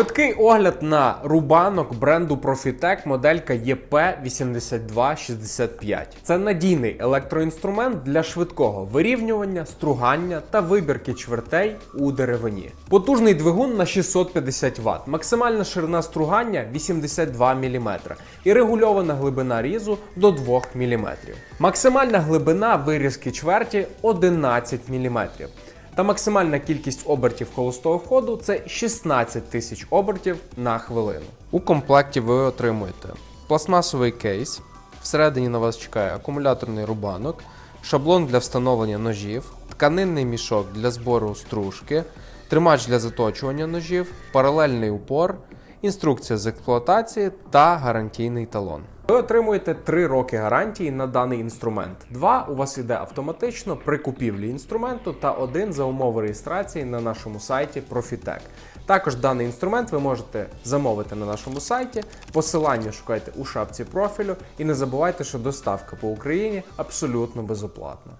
Швидкий огляд на рубанок бренду Profitec моделька EP8265. Це надійний електроінструмент для швидкого вирівнювання, стругання та вибірки чвертей у деревині. Потужний двигун на 650 Вт, максимальна ширина стругання 82 мм і регульована глибина різу до 2 мм. Максимальна глибина вирізки чверті 11 мм. Та максимальна кількість обертів холостого ходу це 16 тисяч обертів на хвилину. У комплекті ви отримуєте пластмасовий кейс. Всередині на вас чекає акумуляторний рубанок, шаблон для встановлення ножів, тканинний мішок для збору стружки, тримач для заточування ножів, паралельний упор, інструкція з експлуатації та гарантійний талон. Ви отримуєте 3 роки гарантії на даний інструмент. Два у вас іде автоматично при купівлі інструменту та один за умови реєстрації на нашому сайті Profitec. Також даний інструмент ви можете замовити на нашому сайті. Посилання шукайте у шапці профілю і не забувайте, що доставка по Україні абсолютно безоплатна.